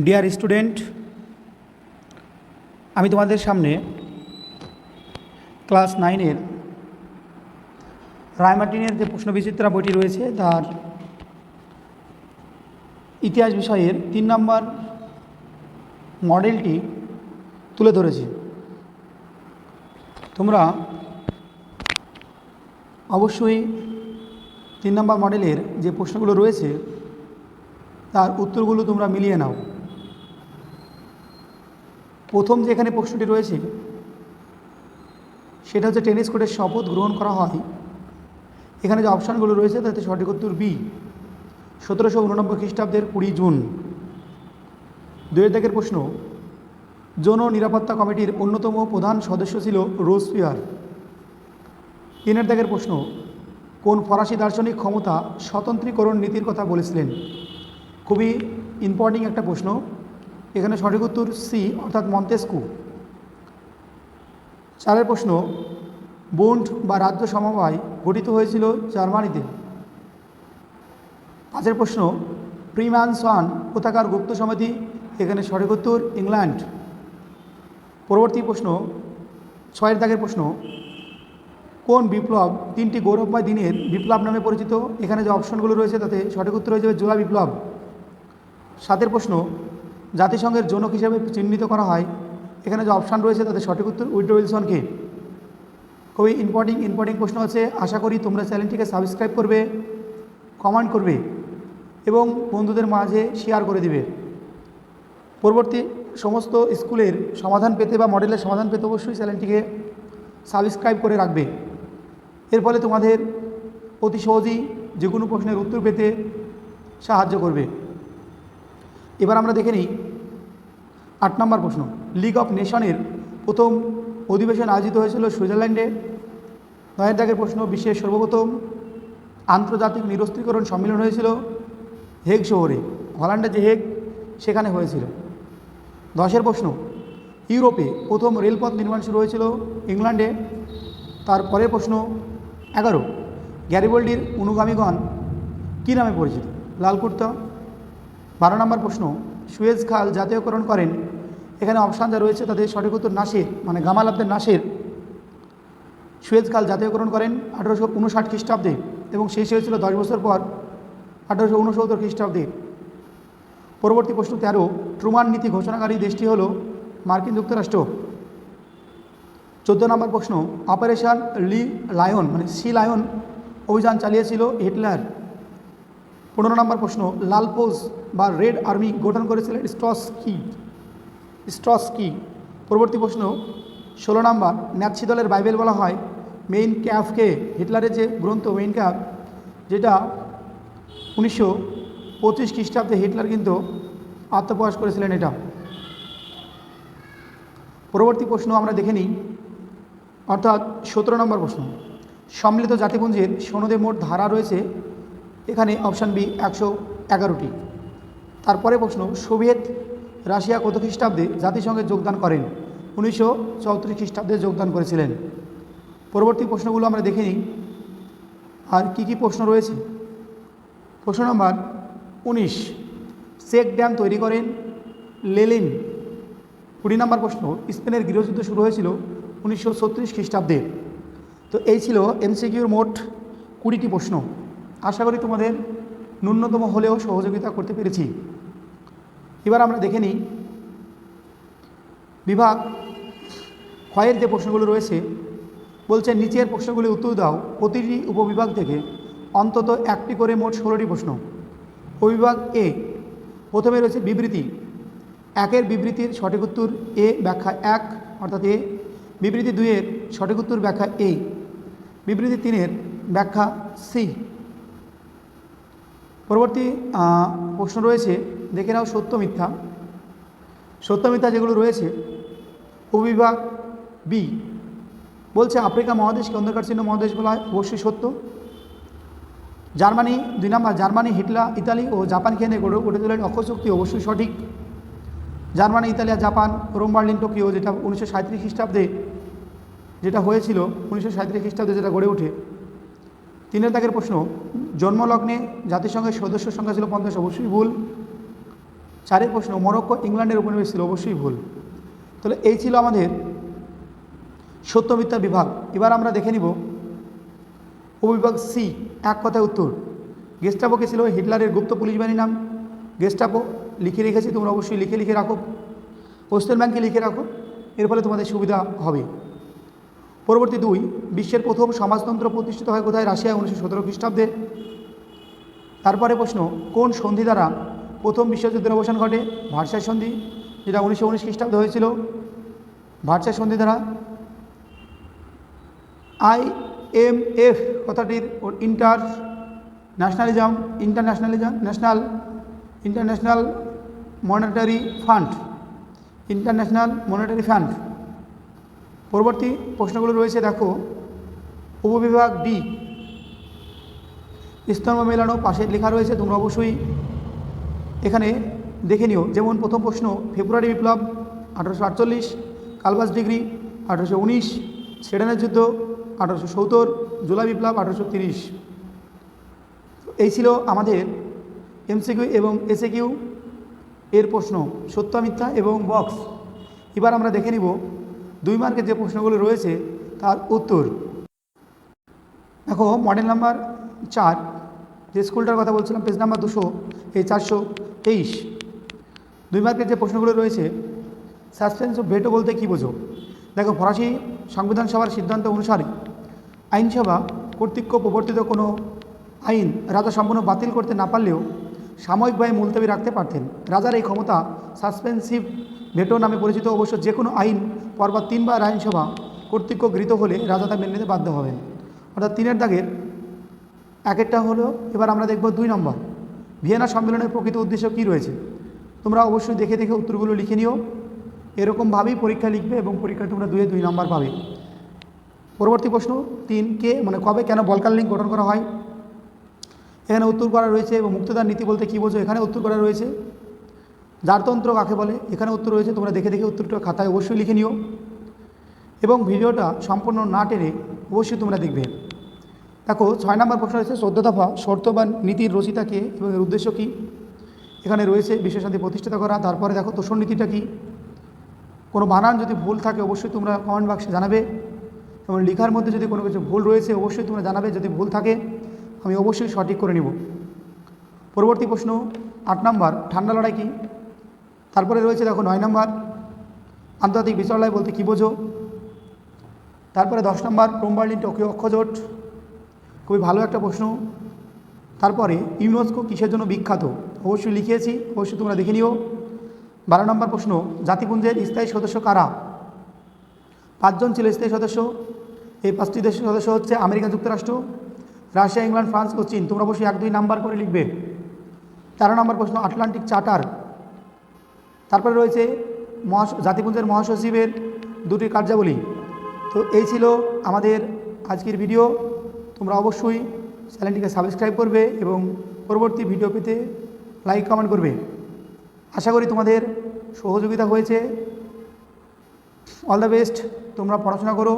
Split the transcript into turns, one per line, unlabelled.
Dear student আমি তোমাদের সামনে ক্লাস নাইনের রায়মার্টিনের যে প্রশ্নবিচিত্রা বইটি রয়েছে, তার ইতিহাস বিষয়ের তিন নম্বর মডেলটি তুলে ধরেছি। তোমরা অবশ্যই তিন নম্বর মডেলের যে প্রশ্নগুলো রয়েছে, তার উত্তরগুলো তোমরা মিলিয়ে নাও। প্রথম যে এখানে প্রশ্নটি রয়েছে, সেটা হচ্ছে টেনিস কোর্টের শপথ গ্রহণ করা হয়। এখানে যে অপশানগুলো রয়েছে, তাতে সঠিক উত্তর বি সতেরোশো উননব্বই খ্রিস্টাব্দের কুড়ি জুন। দুয়ের দাগের প্রশ্ন, যৌন নিরাপত্তা কমিটির অন্যতম প্রধান সদস্য ছিল রোজপিয়ার তিনের দাগের প্রশ্ন, কোন ফরাসি দার্শনিক ক্ষমতা স্বতন্ত্রীকরণ নীতির কথা বলেছিলেন? খুবই ইম্পর্টিং একটা প্রশ্ন। এখানে সঠিক উত্তর সি অর্থাৎ মন্তেস্কু। চারের প্রশ্ন, বুন্ড বা রাজ্য সমবায় গঠিত হয়েছিল জার্মানিতে? পাঁচের প্রশ্ন প্রিম্যান সান কোথাকার গুপ্ত সমিতি? এখানে সঠিক উত্তর, ইংল্যান্ড। পরবর্তী প্রশ্ন, ছয়ের দাগের প্রশ্ন, কোন বিপ্লব তিনটি গৌরবময় দিনের বিপ্লব নামে পরিচিত? এখানে যে অপশনগুলো রয়েছে তাতে সঠিক উত্তর হয়ে যাবে বিপ্লব। সাতের প্রশ্ন জাতিসংঘের জনক হিসেবে চিহ্নিত করা হয়। এখানে যে অপশান রয়েছে তাদের সঠিক উত্তর উইড্রো উইলসনকে খুবই ইম্পর্টিং ইম্পর্টিং প্রশ্ন আছে। আশা করি তোমরা চ্যানেলটিকে সাবস্ক্রাইব করবে কমেন্ট করবে এবং বন্ধুদের মাঝে শেয়ার করে দিবে। পরবর্তী সমস্ত স্কুলের সমাধান পেতে বা মডেলের সমাধান পেতে অবশ্যই চ্যানেলটিকে সাবস্ক্রাইব করে রাখবে। এর ফলে তোমাদের অতি সহজেই যে কোনো প্রশ্নের উত্তর পেতে সাহায্য করবে। এবার আমরা দেখে নিই আট নম্বর প্রশ্ন। লিগ অফ নেশনের প্রথম অধিবেশন আয়োজিত হয়েছিল সুইজারল্যান্ডে। নয়ের দাগের প্রশ্ন, বিশ্বের সর্বপ্রথম আন্তর্জাতিক নিরস্ত্রীকরণ সম্মেলন হয়েছিল হেগ শহরে। হল্যান্ডের যে হেগ, সেখানে হয়েছিল। দশের প্রশ্ন, ইউরোপে প্রথম রেলপথ নির্মাণ শুরু হয়েছিল ইংল্যান্ডে। তার পরের প্রশ্ন, এগারো, গ্যারিবল্ডির অনুগামীগণ কী নামে পরিচিত? লাল কুর্তা। বারো নম্বর প্রশ্ন, সুয়েজ খাল জাতীয়করণ করেন এখানে অপশান যা রয়েছে তাদের সঠিক উত্তর নাসের মানে গামাল আব্দের নাসের। সুয়েজ খাল জাতীয়করণ করেন আঠারোশো উনষাট খ্রিস্টাব্দে এবং শেষ হয়েছিল দশ বছর পর আঠারোশো উনসত্তর খ্রিস্টাব্দে। পরবর্তী প্রশ্ন তেরো, ট্রুমান নীতি ঘোষণাকারী দেশটি হল মার্কিন যুক্তরাষ্ট্র। চোদ্দ নম্বর প্রশ্ন, অপারেশন লি লায়ন মানে সি লায়ন অভিযান চালিয়েছিল হিটলার। পনেরো নম্বর প্রশ্ন, লাল ফৌজ বা রেড আর্মি গঠন করেছিলেন স্ট্রসকি। স্ট্রসকি পরবর্তী প্রশ্ন, ষোলো নম্বর ন্যাৎসি দলের বাইবেল বলা হয় মেইন ক্যাফকে হিটলারের যে গ্রন্থ মেইন ক্যাফ, যেটা উনিশশো পঁচিশ খ্রিস্টাব্দে হিটলার কিন্তু আত্মপ্রকাশ করেছিলেন এটা। পরবর্তী প্রশ্ন আমরা দেখে নিই, অর্থাৎ সতেরো নম্বর প্রশ্ন, সম্মিলিত জাতিপুঞ্জের সনদে মোট ধারা রয়েছে, এখানে অপশান বি একশো এগারোটি। তারপরে প্রশ্ন, সোভিয়েত রাশিয়া কত খ্রিস্টাব্দে জাতিসংঘে যোগদান করেন? উনিশশো চৌত্রিশ খ্রিস্টাব্দে যোগদান করেছিলেন। পরবর্তী প্রশ্নগুলো আমরা দেখে নিই। আর কি কি প্রশ্ন রয়েছে? প্রশ্ন নম্বর উনিশ। চেক ড্যাম তৈরি করেন লেলিন। কুড়ি নম্বর প্রশ্ন, স্পেনের গৃহযুদ্ধ শুরু হয়েছিল উনিশশো ছত্রিশ খ্রিস্টাব্দে। তো এই ছিল এমসিকিউর মোট কুড়িটি প্রশ্ন। আশা করি তোমাদের ন্যূনতম হলেও সহযোগিতা করতে পেরেছি। এবার আমরা দেখে নিই বিভাগ ক্ষয়ের যে প্রশ্নগুলো রয়েছে, বলছে নিচের প্রশ্নগুলি উত্তর দাও। প্রতিটি উপবিভাগ থেকে অন্তত একটি করে মোট ষোলোটি প্রশ্ন। উপবিভাগ এ, প্রথমে রয়েছে বিবৃতি। একের বিবৃতির সঠিক উত্তর এ ব্যাখ্যা এক, অর্থাৎ এ। বিবৃতি দুইয়ের সঠিক উত্তর ব্যাখ্যা এ। বিবৃতি তিনের ব্যাখ্যা সি। পরবর্তী প্রশ্ন রয়েছে দেখে নাও সত্য মিথ্যা। সত্য মিথ্যা যেগুলো রয়েছে উপবিভাগ বি বলছে আফ্রিকা মহাদেশকে অন্ধকার চিহ্ন মহাদেশ বলা হয়, অবশ্যই সত্য। জার্মানি দুই নম্বর, জার্মানি, হিটলার, ইতালি ও জাপানকে নিয়ে গড়ে গড়ে তোলেন অক্ষয় শক্তি অবশ্যই সঠিক। Germany Italia Japan, Rome, Berlin, Tokyo যেটা উনিশশো সাঁত্রিশ খ্রিস্টাব্দে, যেটা হয়েছিল উনিশশো সাঁত্রিশ খ্রিস্টাব্দে যেটা গড়ে ওঠে। তিনের দাগের প্রশ্ন, জন্মলগ্নে জাতিসংঘের সদস্য সংখ্যা ছিল পঞ্চাশ, অবশ্যই ভুল। চারের প্রশ্ন, মরক্কো, ইংল্যান্ডের উপনিবেশ ছিল অবশ্যই ভুল। তাহলে এই ছিল আমাদের সত্য মিথ্যা বিভাগ। এবার আমরা দেখে নিব উপবিভাগ সি, এক কথায় উত্তর। গেস্টাপোকে ছিল হিটলারের গুপ্ত পুলিশ বাহিনীর নাম। গেস্টাপো লিখে রেখেছি, তোমরা অবশ্যই লিখে লিখে রাখো। পোস্টাল ব্যাংকে লিখে রাখো, এর ফলে তোমাদের সুবিধা হবে। পরবর্তী দুই, বিশ্বের প্রথম সমাজতন্ত্র প্রতিষ্ঠিত হয় কোথায়? রাশিয়ায় উনিশশো সতেরো খ্রিস্টাব্দে। তারপরে প্রশ্ন, কোন সন্ধি দ্বারা প্রথম বিশ্বযুদ্ধের অবসান ঘটে ভারসায় সন্ধি, যেটা উনিশশো উনিশ খ্রিস্টাব্দে হয়েছিল। ভারসায় সন্ধি দ্বারা আই এম এফ কথাটির internationalism internationalism, national, international monetary fund, international monetary fund. পরবর্তী প্রশ্নগুলো রয়েছে, দেখো। উপবিভাগ ডি, স্তম্ভ মেলানো পাশে লেখা রয়েছে, তোমরা অবশ্যই এখানে দেখে নিও, যেমন প্রথম প্রশ্ন, ফেব্রুয়ারি বিপ্লব আঠারোশো আটচল্লিশ কালবাস ডিগ্রি আঠারোশো উনিশ, সেডানের যুদ্ধ আঠারোশো সত্তর, জুলাই বিপ্লব আঠারোশো তিরিশ। এই ছিল আমাদের এমসিকিউ এবং এসএকিউ এর প্রশ্ন, সত্য, মিথ্যা এবং বক্স এবার আমরা দেখে নিব দুই মার্কের যে প্রশ্নগুলো রয়েছে, তার উত্তর। দেখো মডেল নাম্বার চার যে স্কুলটার কথা বলছিলাম, পেজ নাম্বার দুশো, এই চারশো তেইশ। দুই মার্কের যে প্রশ্নগুলো রয়েছে, সাসপেন্স অফ ভেটো বলতে কী বোঝো? দেখো, ফরাসি সংবিধান সভার সিদ্ধান্ত অনুসারে আইনসভা কর্তৃক প্রবর্তিত কোনো আইন রাজা সম্পূর্ণ বাতিল করতে না পারলেও সাময়িকভাবে মুলতবি রাখতে পারতেন। রাজার এই ক্ষমতা সাসপেন্সিভ ভেটো নামে পরিচিত। অবশ্য যে কোনো আইন পরপর তিনবার আইনসভা কর্তৃক গৃহীত হলে রাজা তা মেনে নিতে বাধ্য হবেন। অর্থাৎ তিনের দাগের একেরটা হলো, এবার আমরা দেখব দুই নম্বর। ভিয়েনা সম্মেলনের প্রকৃত উদ্দেশ্য কী রয়েছে? তোমরা অবশ্যই দেখে দেখে উত্তরগুলো লিখে নিও। এরকমভাবেই পরীক্ষা লিখবে এবং পরীক্ষায় তোমরা দুয়ে দুই নম্বর পাবে। পরবর্তী প্রশ্ন তিন, কে মানে কবে কেন বলকার লিঙ্ক গঠন করা হয়? এখানে উত্তর করা রয়েছে এবং মুক্তদার নীতি বলতে কী বোঝো? এখানে উত্তর করা রয়েছে। জারতন্ত্র কাকে বলে? এখানে উত্তর রয়েছে, তোমরা দেখে দেখে উত্তরটা খাতায় অবশ্যই লিখে নিও। এবং ভিডিওটা সম্পূর্ণ না টেনে অবশ্যই তোমরা দেখবে। দেখো, ছয় নম্বর প্রশ্ন রয়েছে, চোদ্দ দফা শর্ত বা নীতির রচিতা কে এবং এর উদ্দেশ্য কী? এখানে রয়েছে বিশ্বশান্তি প্রতিষ্ঠিত করা, তারপরে দেখো, তোষণ নীতিটা কী? কোনো বানান যদি ভুল থাকে, অবশ্যই তোমরা কমেন্ট বাক্সে জানাবে। এবং লেখার মধ্যে যদি কোনো কিছু ভুল রয়েছে, অবশ্যই তোমরা জানাবে, যদি ভুল থাকে, আমি অবশ্যই সঠিক করে নিব। পরবর্তী প্রশ্ন, আট নম্বর, ঠান্ডা লড়াই কী? তারপরে রয়েছে, দেখো, নয় নম্বর, আন্তর্জাতিক বিশ্বলয় বলতে কী বোঝো? তারপরে দশ নম্বর ক্রোমবার্লিন টোকিও অক্ষজোট। খুবই ভালো একটা প্রশ্ন। তারপরে, ইউনেস্কো কিসের জন্য বিখ্যাত? অবশ্যই লিখিয়েছি, অবশ্যই তোমরা দেখে নিও। বারো নম্বর প্রশ্ন, জাতিপুঞ্জের স্থায়ী সদস্য কারা? পাঁচজন ছিল স্থায়ী সদস্য। এই পাঁচটি দেশের সদস্য হচ্ছে আমেরিকা যুক্তরাষ্ট্র, রাশিয়া, ইংল্যান্ড, ফ্রান্স ও চীন। তোমরা অবশ্যই এক দুই নাম্বার করে লিখবে। তেরো নম্বর প্রশ্ন, আটলান্টিক চার্টার। তারপরে রয়েছে মহা জাতিপুঞ্জের মহাসচিবের দুটি কার্যাবলী। তো এই ছিল আমাদের আজকের ভিডিও। তোমরা অবশ্যই চ্যানেলটিকে সাবস্ক্রাইব করবে এবং পরবর্তী ভিডিও পেতে লাইক, কমেন্ট করবে। আশা করি তোমাদের সহযোগিতা হয়েছে। অল দ্য বেস্ট তোমরা পড়াশোনা করো।